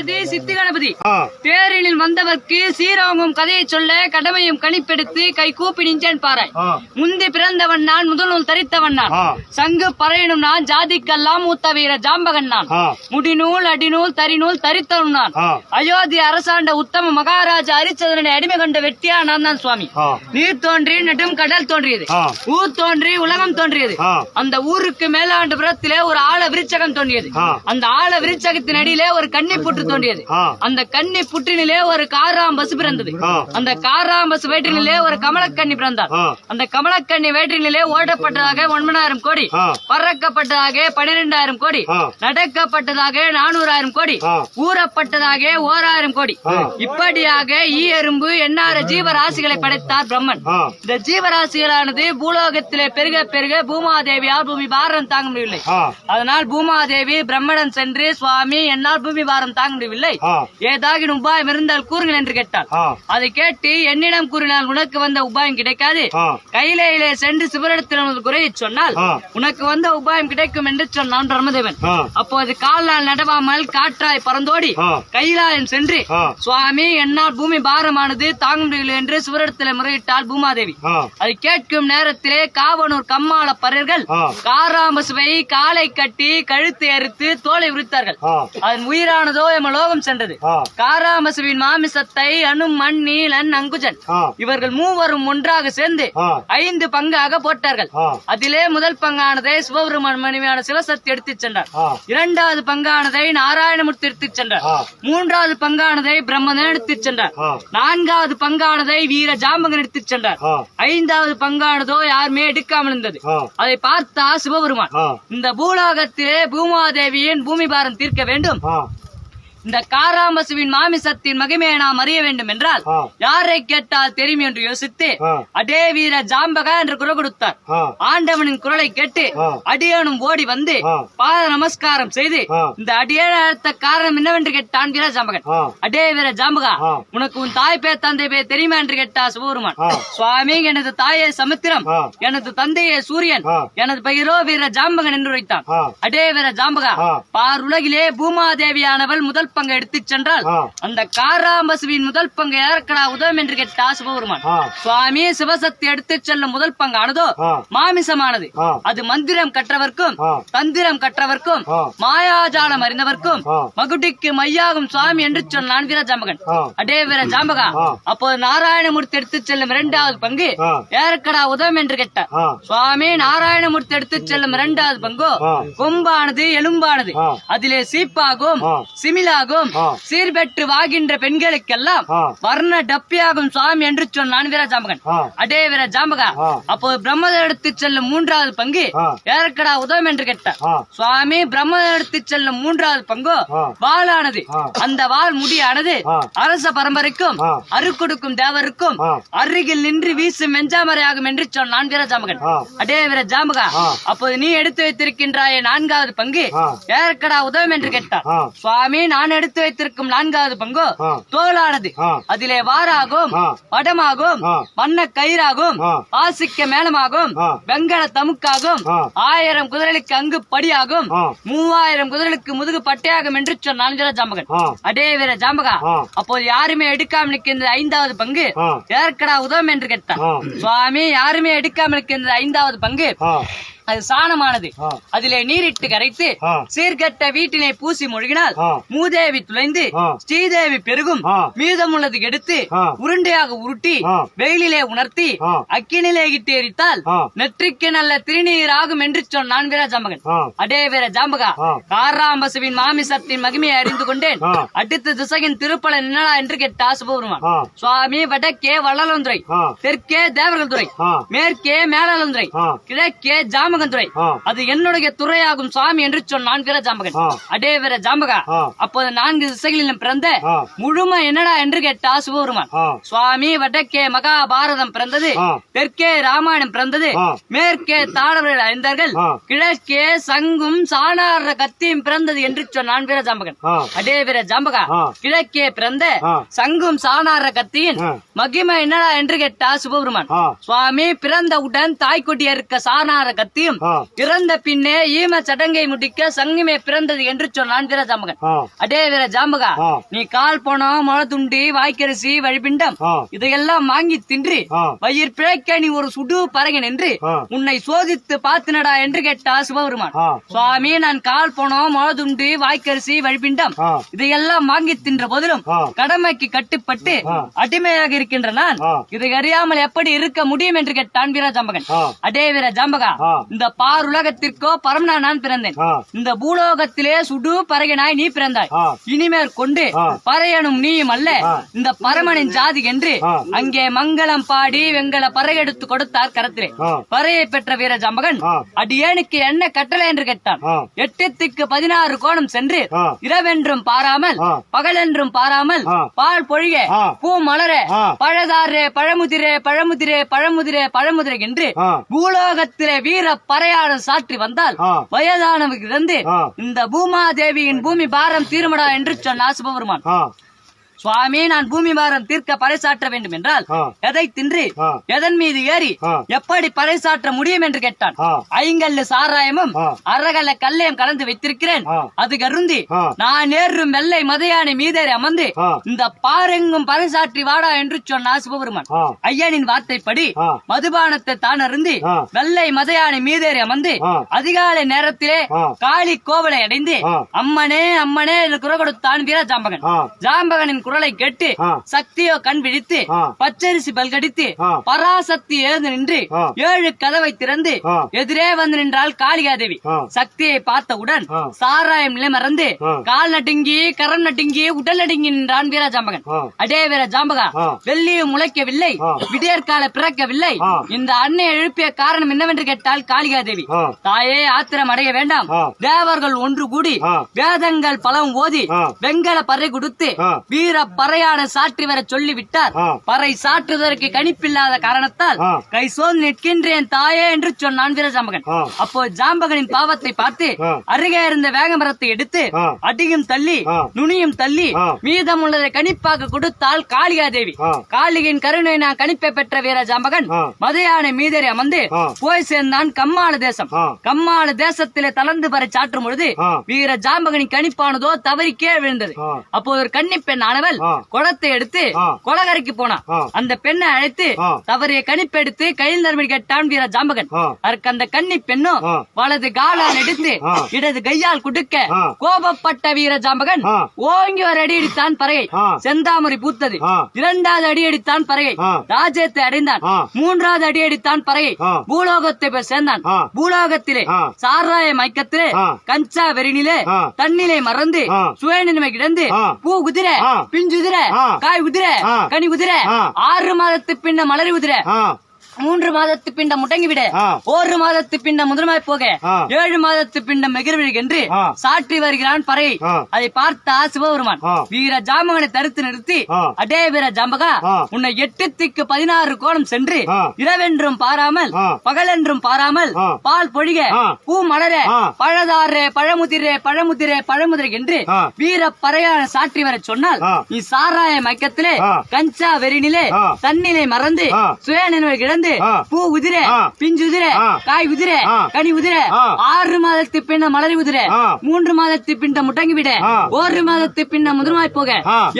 கணபதி சித்தி கணபதி. தேரினில் வந்தவர்க்கு சீரோங்கும் கதையை சொல்ல கடமையும் கணிப்பெடுத்து கை கூப்பி நின்றேன் ஆ. முந்தி பிறந்தவன் நான் முதல் நூல் தரித்தவன் நான். சங்கு பறையனும் நான் ஜாதிக்கெல்லாம் மூத்த வீர ஜாம்பகன் நான். முடிநூல் அடிநூல் தரிநூல் தரித்தவன் நான். அயோத்தி அரசாண்ட உத்தம மகாராஜா ஹரிச்சந்திரனை அடிமை கொண்ட வெட்டியா நான் தான் சுவாமி. நீர் தோன்றி நெடும் கடல் தோன்றியது. ஊர் தோன்றி உலகம் தோன்றியது. அந்த ஊருக்கு மேலாண்டு புறத்திலே ஒரு ஆழ விருச்சகம் தோன்றியது. அந்த ஆழ விருச்சகத்தின் அடியிலே ஒரு கன்னி புற்று தோன்றியது ஆ. அந்த கன்னி புற்றினிலே ஒரு காராம் பசு பிறந்தது அந்த காராம் பசு வயிற்றினிலே ஒரு கமலக்கன்னி பிறந்தார். அந்த கமலக்கன்னி வயிற்றினிலே ஓடப்பட்டதாக ஒன்பதாயிரம் கோடி பறக்கப்பட்டதாக பனிரெண்டாயிரம் கோடி நடக்கப்பட்டதாக நானூறாயிரம் கோடி ஊறப்பட்டதாக ஓராயிரம் கோடி. இப்படியாக ஈ எறும்பு எண்ணார ஜீவராசிகளை படைத்தார் பிரம்மன். இந்த ஜீவராசிகளானது பூலோகத்திலே பெருக பெருக பூமாதேவியால் பூமி பாரம் தாங்க முடியவில்லை. அதனால் பூமாதேவி பிரம்மடன் சென்று சுவாமி என்னால் பூமி பாரம் தாங்க முடியவில்லை. ஏதாகின் உபாயம் இருந்தால் கூறுங்கள் என்று கேட்டாள். ஆ. அதை கேட்டு என்னிடம் கூறினால் உனக்கு வந்த உபாயம் கிடைக்காது. கையிலே சென்று சிவரிடத்தில் குறையை சொன்னால். உனக்கு வந்த உபாயம் கிடைக்கும் என்று சொன்னான் பிரம்மதேவன் அப்போது கால்நாள் நடவாமல் காற்றாய் பறந்தோடி கைலாயம் சென்று சுவாமி என்னால் பூமி பாரமானது தாங்க முடியவில்லை என்று சிவரிடத்தில் முறையிட்டாள் பூமாதேவி. அதை கேட்கும் நேரத்திலே காவனூர் கம்மாள பறர்கள் ஆ. காராம்பசுவை காலை கட்டி கழுத்தை அறுத்து தோலை உரித்தார்கள். அதன் உயிரானதோ எமலோகம் சென்றது. ஆ. காராம்பசுவின் மாமிசத்தை அனுமன் நீலன் அங்குஜன். இவர்கள் மூவரும் ஒன்றாக சேர்ந்து ஐந்து பங்காக போட்டார்கள். அதிலே முதல் பங்கானதை சிவபெருமான் மனைவியான சிவசக்தி எடுத்துச் சென்றார். இரண்டாவது பங்கானதை நாராயணமூர்த்தி எடுத்துச் சென்றார். மூன்றாவது பங்கானதை பிரம்மதன் எடுத்துச் சென்றார். நான்காவது பங்கானதை வீர ஜாம்பகன் எடுத்துச் சென்றார். ஐந்தாவது பங்கானதோ யாருமே எடுக்காமல் இருந்தது. அதை பார்த்தா சிவபெருமான் இந்த பூலோகத்திலே பூமாதேவியின் பூமி பாரம் தீர்க்க வேண்டும். இந்த காராம்பசுவின் மாமிசத்தின் மகிமையை நாம் அறிய வேண்டும் என்றால் யாரை கேட்டால் தெரியும் என்று யோசித்து அடே வீர ஜாம்பகா என்று குரல் கொடுத்தார் ஆண்டவனின் குரலை கேட்டு. அடியனும் ஓடி வந்து. பாத நமஸ்காரம் செய்து. இந்த அடியேன் அழைத்த காரணம் என்னவென்று கேட்டான் வீர ஜாம்பகன் அடே வீர ஜாம்பகா. உனக்கு உன் தாய் பேர் தந்தை பேர் தெரியுமா என்று கேட்டா சிவபெருமான். சுவாமி எனது தாயே சமுத்திரம். எனது தந்தையே சூரியன். எனது பெயரோ வீர ஜாம்பகன் என்று வைத்தான் அடே வீர ஜாம்பகா. பார் உலகிலே பூமாதேவியானவள் முதல் பங்கை எடுத்துச் சென்றால் அந்த காராம்பசுவின் முதல் பங்கு யாருக்கடா உதவும் என்று கேட்டா சிவபெருமான் சுவாமி சிவசக்தி எடுத்துச் செல்லும் முதல் பங்கானதோ மாமிசமானது. அது மந்திரம் கற்றவர்க்கும் தந்திரம் கற்றவர்க்கும் மாயாஜாலம் அறிந்தவர்க்கும் மகுடிக்கு மையாகும் சுவாமி என்று சொன்னான் வீரஜாம்பகன் அடே வீர ஜாம்பகா. அப்போது நாராயணமூர்த்தி எடுத்துச் செல்லும் இரண்டாவது பங்கு யாருக்கடா உதவும் என்று கேட்டார் ஆ. சுவாமி நாராயணமூர்த்தி எடுத்துச் செல்லும் இரண்டாவது பங்கு கொம்பானது எலும்பானது. அதிலே சீப்பாகும் ஆ. சிமிலாகும் ஆ. சீர்பெற்று வாகின்ற பெண்களுக்கெல்லாம் வர்ண டப்பியாகும் சுவாமி என்று சொன்னான் வீரஜாம்பகன் ஆ அடே வீர ஜாம்பகா ஆ. அப்போது பிரம்மதர் எடுத்துச் செல்லும் மூன்றாவது பங்கு ஆ யாருக்கடா உதவும் என்று கேட்டார் சுவாமி பிரம்மதர் எடுத்துச் செல்லும் மூன்றாவது பங்கு. வாளானது. அந்த வாள் முடியானது. அரச பரம்பரைக்கும். அருக்கொடுக்கும் தேவருக்கும். அருகில் நின்று வீசும் வெஞ்சாமரையாகும் என்று சொன்னான் வீர ஜாம்பகன் ஆ அடே வீர ஜாம்பகா ஆ. அப்போது நீ எடுத்து வைத்திருக்கின்றாய நான்காவது பங்கு. யாருக்கடா உதவும் என்று கேட்டார் சுவாமி நான் எடுத்து வைத்திருக்கும் நான்காவது பங்கு ஆ. அதிலே வாராகும் ஆ. வண்ண கயிறாகும் ஆ. ஆசிக்க மேளமாகும். வெங்கல தமுக்காகும். ஆயிரம் குதிரைகளுக்கு அங்கு படியாகும் மூவாயிரம் குதிரைகளுக்கு முதுகு பட்டையாகும் என்று சொன்னான் வீர ஜாம்பகன் அடே வீர ஜாம்பகா அப்போது யாருமே எடுக்காமல் நிற்கின்ற ஐந்தாவது பங்கு யாருக்கடா உதவும் என்று கேட்டான். சுவாமி யாருமே எடுக்காமல் இருக்கின்ற ஐந்தாவது பங்கு அது சாணமானது. அதிலே நீரிட்டு கரைத்து சீர்கட்ட வீட்டினை பூசி மொழிகினால் மூதேவி துளைந்து ஸ்ரீதேவி பெருகும் ஆ. மீதமுள்ளது எடுத்து உருண்டையாக உருட்டி வெயிலிலே உணர்த்தி அக்கினிலே இட்டு எரித்தால் நெற்றிக்கு நல்ல திருநீர் ஆகும் என்று சொன்னான் வீர ஜாம்பகன். அடே வீர ஜாம்பகா காராம்பசுவின் மாமிசத்தின் மகிமையை அறிந்து கொண்டேன். அடுத்த திசையின் திருப்பலன் என்னடா என்று கேட்டா சிவபெருமான் ஆ. சுவாமி வடக்கே வள்ளலந்துறை தெற்கே தேவர்கள் துறை மேற்கே மேலாளந்துறை ஆ. கிழக்கே ஜாமகன் துறை அது என்னுடைய துறையாகும் சுவாமி என்று சொன்னான் வீர ஜாம்பகன் அடே வீர ஜாம்பகா அப்போது நான்கு திசைகளிலும் பிறந்த முழுமை என்னடா என்று கேட்டா சிவபெருமான் சுவாமி வடக்கே மகாபாரதம் பிறந்தது தெற்கே ராமாயணம் பிறந்தது மேற்கே தாடவர்கள் அறிந்தார்கள் ஆ. கிழக்கே சங்கும் சாணார கத்தியும் பிறந்தது என்று சொன்னான் வீர ஜாம்பகன் அடே வீர ஜாம்பகா கிழக்கே பிறந்த சங்கும் சாணார கத்தியின் மகிமை என்னடா என்று கேட்டா சிவபெருமான் சுவாமி பிறந்தவுடன் தாய்க்குட்டிய இருக்க சாணார கத்தியும் தம்பியும் ஆ. இறந்த பின்னே ஈம சடங்கை முடிக்க சங்கமே பிறந்தது என்று சொன்னான் வீர அடே வீர ஜாம்பகா ஆ. நீ கால் பணம் முளத்துண்டி வாய்க்கரிசி வழிபிண்டம். இதையெல்லாம் வாங்கி தின்று ஆ. வயிர் பிழைக்க நீ ஒரு சுடு பறகன் என்று. உன்னை சோதித்து பார்த்தினடா என்று கேட்டா சிவபெருமான். சுவாமி நான் கால் பணம் முளதுண்டு வாய்க்கரிசி வழிபிண்டம். இதையெல்லாம் வாங்கி தின்ற போதிலும். கடமைக்கு கட்டுப்பட்டு. அடிமையாக இருக்கின்ற நான். இதை அறியாமல் எப்படி இருக்க முடியும் என்று கேட்டான் வீர ஜாம்பகன் ஆ. அடே வீர ஜாம்பகா. இந்த பார் உலகத்திற்கோ பரமனா நான் பிறந்தேன். இந்த பூலோகத்திலே சுடு பறகனாய் நீ பிறந்தாய் ஆ. இனிமேற் கொண்டு. பறையனும் நீயும் அல்ல. இந்த பரமனின் ஜாதி என்று. அங்கே மங்களம் பாடி வெங்கல பறை எடுத்து கொடுத்தார் கரத்திலே. பறையை பெற்ற வீர ஜம்பகன். அடியேனுக்கு என்ன கட்டளை என்று கேட்டான். எட்டத்துக்கு பதினாறு கோணம் சென்று. இரவென்றும் பாராமல். பகலென்றும் பாராமல். பால் பொழிக ஆ. பூ மலர. பழதாரே பழமுதிரே பழமுதிரே பழமுதிரே பழமுதிரே என்று. பூலோகத்திலே வீர பறையாளர் சாற்றி வந்தால். வயதானவருக்கு இருந்து. இந்த பூமாதேவியின் பூமி பாரம் தீருமடா என்று சொன்னார் சிவபெருமான் ஆ சுவாமி நான் பூமி பாரம் தீர்க்க பறைசாற்ற வேண்டும் என்றால். எதை தின்று. எதன் மீது ஏறி. எப்படி பறைசாற்ற முடியும் என்று கேட்டான். ஐங்கல்லு சாராயமும். அரகல கல்லையும் கலந்து வைத்திருக்கிறேன். அது கருந்தி. நான் ஏறும் வெள்ளை மதையானை மீதேறி அமர்ந்து. இந்த பாரெங்கும் பறைசாற்றி வாடா என்று சொன்னார் சிவபெருமான். ஐயனின் வார்த்தைப்படி. மதுபானத்தை தான் அருந்தி. வெள்ளை மதையானை மீதேறி அமர்ந்து. அதிகாலை நேரத்திலே. காளி கோவலை அடைந்து. அம்மனே அம்மனே என்று குரல் கொடுத்தான் வீர ஜாம்பகன். ஜாம்பகனின் குரலை கேட்டு. சக்தியோ கண் விழித்து. பச்சரிசி பல்கடித்து. பராசக்தி எழுந்து நின்று. ஏழு கதவை திறந்து. எதிரே வந்து நின்றாள் காளிகாதேவி. சக்தியை பார்த்தவுடன். சாராயம் நிலை மறந்து. கால் நடுங்கி கரம் நடுங்கி உடல் நடுங்கி நின்றான் வீர ஜாம்பகன் ஆ. அடே வீர ஜாம்பகா ஆ. வெள்ளியும் முளைக்கவில்லை. விடியற்கால பிறக்கவில்லை. இந்த அன்னை எழுப்பிய காரணம் என்னவென்று கேட்டால் காளிகாதேவி. தாயே ஆத்திரம் அடைய வேண்டாம். தேவர்கள் ஒன்று கூடி. வேதங்கள் பலம் ஓதி. வெங்கல பறை கொடுத்து. வீர பறையான சாற்றி வர சொல்லிவிட்டார். பறை சாற்றுவதற்கு கணிப்பில்லாத காரணத்தால். கை சோர்ந்து நிற்கின்றேன் தாயே என்று சொன்னான் வீர ஜாம்பகன். அப்போ ஜாம்பகனின் பாவத்தை பார்த்து. அருகே இருந்த வேகமரத்தை எடுத்து. அடியும் தள்ளி. நுனியும் தள்ளி. மீதம் உள்ளதை கணிப்பாக கொடுத்தால் காளிகாதேவி ஆ. காளிகையின் கருணை நான் கணிப்பை பெற்ற வீர ஜாம்பகன். மதையானை மீதேறி அமர்ந்து. போய் சேர்ந்தான் கம்மாள தேசம். கம்மாள தேசத்திலே தளர்ந்து பறை சாற்றும் பொழுது. வீர ஜாம்பகனின் கணிப்பானதோ தவறி கீழே விழுந்தது ஆ. அப்போ ஒரு கன்னி பெண் ஆ. குடத்தை எடுத்து. கொலகரைக்கு போனான். அந்த பெண்ணை அழைத்து. தவறிய கணிப்பெடுத்து கையில் நறுமணி கேட்டான் வீர ஜாம்பகன். அதற்கு அந்த கன்னி பெண்ணும். வலது காலால் எடுத்து. இடது கையால் குடுக்க. கோபப்பட்ட வீர ஜாம்பகன். ஓங்கி ஒரு அடி அடித்தான் பறகை. செந்தாமரை பூத்தது. இரண்டாவது அடி அடித்தான் பறகை. ராஜ்யத்தை அடைந்தான். மூன்றாவது அடி அடித்தான் பறகை. பூலோகத்தை போய் சேர்ந்தான். பூலோகத்திலே. சாராய மயக்கத்திலே. கஞ்சா வெறினிலே. தண்ணிலே மறந்து. சுயநிலைமை கிடந்து. பூ குதிரை ஆ. பிஞ்சுதிரை ஆ. காய் உதிரை. கனி உதிரை. ஆறு மாதத்து பின்ன மலரி உதிரை மூன்று மாதத்து பிண்ட முடங்கி விட ஆ. ஒரு மாதத்து பிண்ட முதலமாய் போக. ஏழு மாதத்து பிண்ட மெகிர்விழி என்று. சாற்றி வருகிறான் பறையை ஆ. அதை பார்த்தா சிவபெருமான். வீர ஜாமகனை தடுத்து நிறுத்தி. அடே வீர ஜாம்பகா. உன்னை எட்டு திக்கு பதினாறு கோணம் சென்று. இரவென்றும் பாராமல். பகலென்றும் பாராமல். பால் பொழிக. பூ மலர. பழதாரே பழமுதிரே பழமுதிரே பழமுதிரை என்று. வீர பறையான சாற்றி வர சொன்னால். நீ சாராய மயக்கத்திலே. கஞ்சா வெறினிலே. தண்ணிலே மறந்து ஆ. சுயநிலை கிடந்து ஆ. பூ உதிர. பிஞ்சு உதிர. காய் உதிர. கனி உதிர. ஆறு மாதத்து பின்ன மலரி உதிர. மூன்று மாதத்து பின்ன முடங்கி விட. ஒரு மாதத்து பின்ன முதிரமாய் போக.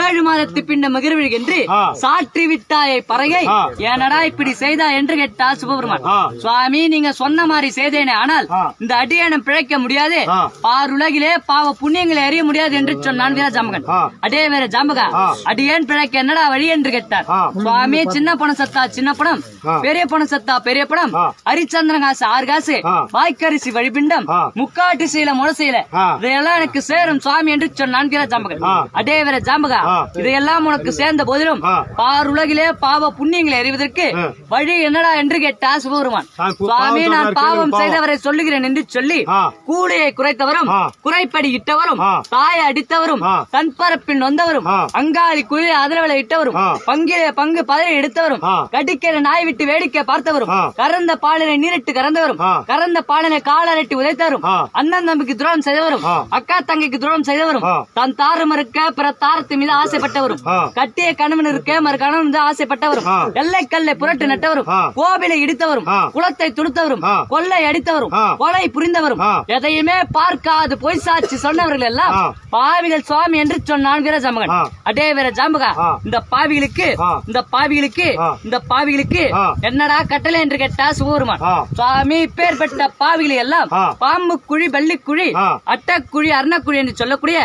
ஏழு மாதத்து பின்ன மகிழ்விழி என்று. சாற்றி விட்டாயை பறகை. ஏனடா இப்படி செய்தா என்று கேட்டா சிவபெருமான் ஆ. சுவாமி நீங்க சொன்ன மாதிரி செய்தேனே ஆனால். இந்த அடியனம் பிழைக்க முடியாது. பாருலகிலே பாவ புண்ணியங்களை அறிய முடியாது என்று சொன்னான் வீர ஜாம்பகன் ஆ. அடே வேற ஜாம்பகா. அடியேன் பிழைக்க என்னடா வழி என்று கேட்டார். சுவாமி சின்ன பணம் சத்தா சின்ன பணம். பெரிய பணம் சத்தா பெரிய பணம். ஹரிச்சந்திரன் காசு ஆறு காசு. வாய்க்கரிசி வழிபிண்டம். முக்காட்டு சீல முளசீல ஆ. இதையெல்லாம் எனக்கு சேரும் சுவாமி என்று சொன்னான் ஜாம்பகன். அடே வீர ஜாம்பகா. இதையெல்லாம் உனக்கு சேர்ந்த போதிலும். பாருலகிலே பாவ புண்ணியங்களை அறிவதற்கு. வழி என்னடா என்று கேட்டா சிவபெருமான் சுவாமி நான் பாவம். செய்தவரை சொல்லுகிறேன் என்று சொல்லி. கூடையை குறைத்தவரும். குறைப்படி இட்டவரும். தாயை அடித்தவரும் ஆ. தன்பரப்பின் நொந்தவரும் ஆ. அங்காளி குழி அதிரவலை இட்டவரும். பங்கிலே பங்கு பதவி எடுத்தவரும். கடிக்கிற நாய் விட்டு வேடிக்கை பார்த்தவரும். கறந்த பாலினை நீரிட்டு கறந்தவரும். கறந்த பாலினை காலரட்டி உதைத்தவரும். அண்ணன் தம்பிக்கு துரோகம் செய்தவரும். அக்கா தங்கைக்கு துரோகம் செய்தவரும். தன் தாரம் இருக்க பிற தாரத்து மீது ஆசைப்பட்டவரும். கட்டிய கணவன் இருக்க மறு கணவன் மீது ஆசைப்பட்டவரும். எல்லை கல்லை புரட்டு நட்டவரும். கோவிலை இடித்தவரும். குளத்தை துடுத்தவரும். கொள்ளை அடித்தவரும். கொலை புரிந்தவரும். எதையுமே பார்க்காது பொய் சாட்சி சொன்னவர்கள் எல்லாம். பாவிகள் சுவாமி என்று சொன்னான் வீர ஜாம்பகன் ஆ. அடே வீர ஜாம்பகா ஆ. இந்த பாவிகளுக்கு. இந்த பாவிகளுக்கு. இந்த பாவிகளுக்கு. என்னடா கட்டளை என்று கேட்டா சிவபெருமான். சுவாமி பேர்பட்ட பாவிகளை எல்லாம். பாம்பு குழி பள்ளிக்குழி ஆ. அட்டக்குழி அர்ணக்குழி என்று சொல்லக்கூடிய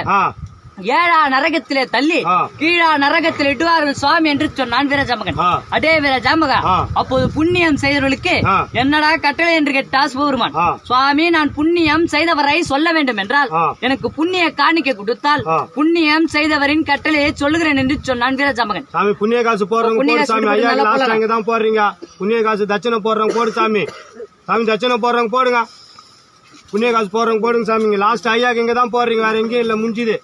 ஏழா நரகத்திலே தள்ளி. கீழா நரகத்தில் இட்டுவார்கள் சுவாமி என்று சொன்னான் வீரஜாமகன். அடே வீரஜாமகா. அப்போது புண்ணியம் செய்தவர்களுக்கு. என்னடா கட்டளை என்று கேட்டா சிவபெருமான். சுவாமி நான் புண்ணியம் செய்தவரை சொல்ல வேண்டும் என்றால். எனக்கு புண்ணிய காணிக்கை கொடுத்தால். புண்ணியம் செய்தவரின் கட்டளையை சொல்லுகிறேன் என்று சொன்னான் வீரஜாமகன் சாமி புண்ணிய காசு போடுறவங்க புண்ணிய சாமி தான் போடுறீங்க புண்ணிய காசு தட்சணை போடுறவங்க போடு சாமி சாமி தட்சணை போடுறவங்க போடுங்க புண்ணிய காசு போடுறவங்க போடுங்க சாமி லாஸ்ட் ஐயாக்கு இங்க தான் போடுறீங்க வேற எங்கேயும் இல்ல முடிஞ்சுது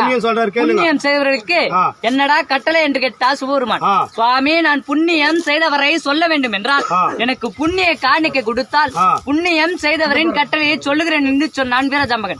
வீர புண்ணியம். என்னடா கட்டளை என்று கேட்டா சிவபெருமான் ஆ. சுவாமி நான் புண்ணியம் செய்தவரை சொல்ல வேண்டும் என்றால். எனக்கு புண்ணிய காணிக்கை கொடுத்தால். புண்ணியம் செய்தவரின் கட்டளையை சொல்லுகிறேன் என்று சொன்னான்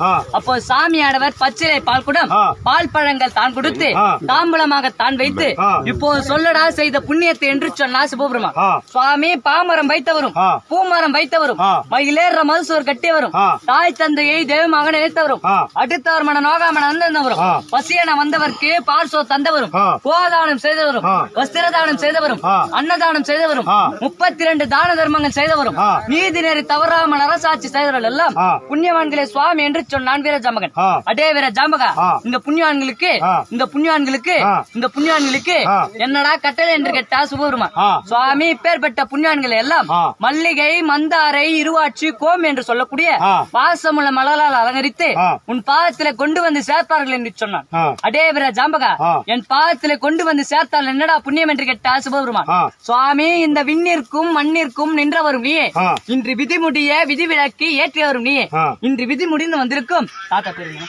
ஆ. அப்போ சாமியானவர் பச்சிலை பால் குடம். பால் பழங்கள் தான் கொடுத்து. தாம்பூலமாக தான் வைத்து. இப்போ சொல்லடா செய்த புண்ணியத்தை என்று சொன்னா சிவபெருமான் ஆ. சுவாமி பாமரம் வைத்தவரும். பூமரம் வைத்தவரும். மயிலேற மதுசூர் கட்டியவரும். தாய் தந்தையை தெய்வமாக நினைத்தவரும். அடுத்தவர் மன நோகாமன வந்தவரும். பசியன வந்தவர்க்கு பார்சோ தந்தவரும். கோதானம் செய்தவரும் ஆ. வஸ்திரதானம் செய்தவரும். அன்னதானம் செய்தவரும். முப்பத்தி ரெண்டு தான தர்மங்கள் செய்தவரும். நீதி நெறி தவறாமல் அரசாட்சி செய்தவர்கள் எல்லாம். புண்ணியவான்களே சுவாமி என்று சொன்னான் வீர ஜாம்பகன் ஆ. அடே வீர ஜாம்பகா ஆ. இந்த புண்ணியவான்களுக்கு. இந்த புண்ணியவான்களுக்கு. இந்த புண்ணியவான்களுக்கு. என்னடா கட்டளை என்று கேட்டா சுபருமான் ஆ. சுவாமி பேர்பட்ட புண்ணியவான்களை எல்லாம். மல்லிகை மந்தாரை இருவாட்சி கோம் என்று சொல்லக்கூடிய ஆ. வாசமுள்ள மலரால் அலங்கரித்து. உன் பாதத்திலே கொண்டு வந்து சேர்ப்பார்கள் என்று சொன்னான். அடே வீர ஜாம்பகா. என் பாதத்திலே கொண்டு வந்து சேர்த்தால் என்னடா புண்ணியம் என்று கேட்டா சிவபெருமான் ஆ. சுவாமி இந்த விண்ணிற்கும் மண்ணிற்கும் நின்றவரும் நீயே. இன்று விதி முடிய விதிவிலக்கு ஏற்றியவரும் நீயே. இன்று விதி முடிந்து வந்திருக்கும் தாத்தா பேருங்க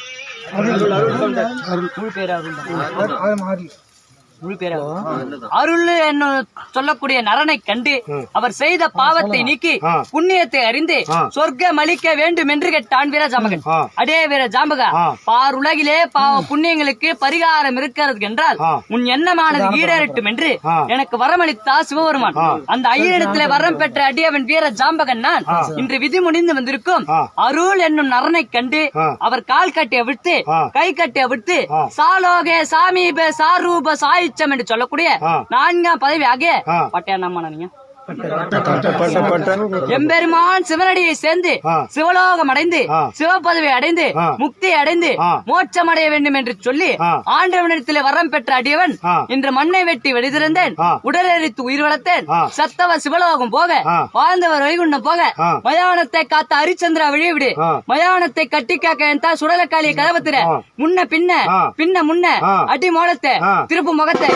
முழு பேர் அருள். முழு பேர் அருள். என்ன சொல்லக்கூடிய நரனை கண்டு அவர் செய்த பாவத்தை நீக்கி. புண்ணியத்தை அறிந்து. சொர்க்கம் அளிக்க வேண்டும் என்று கேட்டான் வீர ஜாம்பகன் ஆ. அடே வீர ஜாம்பகா. பார் உலகிலே பாவ புண்ணியங்களுக்கு பரிகாரம் இருக்கிறது என்றால். உன் எண்ணமானது ஈடேறட்டும் என்று. எனக்கு வரமளித்தா சிவபெருமான். அந்த ஐயனிடத்திலே வரம் பெற்ற அடியவன் வீர ஜாம்பகன் நான். இன்று விதி முடிந்து வந்திருக்கும். அருள் என்னும் நரனை கண்டு. அவர் கால் கட்டிய விட்டு. கை கட்டிய விட்டு. சாலோகே சாமீப சாரூப சாயுச்சம் என்று சொல்லக்கூடிய. நான்காம் பதவி ஆகிய. பட்டையா நம்ம நீங்க எம்பெருமான் சிவனடியை சேர்ந்து. சிவலோகம் அடைந்து. சிவபதவி அடைந்து. முக்தி அடைந்து. மோட்சம் அடைய வேண்டும் என்று சொல்லி. ஆண்டவனிடத்திலே வரம் பெற்ற அடியவன். இன்று மண்ணை வெட்டி வெடிதிருந்தேன் ஆ. உடலெரித்து உயிர் வளர்த்தேன். சத்தவ சிவலோகம் போக. வாழ்ந்தவர் வைகுண்டம் போக. மயானத்தை காத்த ஹரிச்சந்திரா விழிவிடு. மயானத்தை கட்டி காக்க என் தான் சுடலக்காளிய கதவத்திர. முன்ன பின்ன. பின்ன முன்ன. அடி மோளத்தை. திருப்பு முகத்தை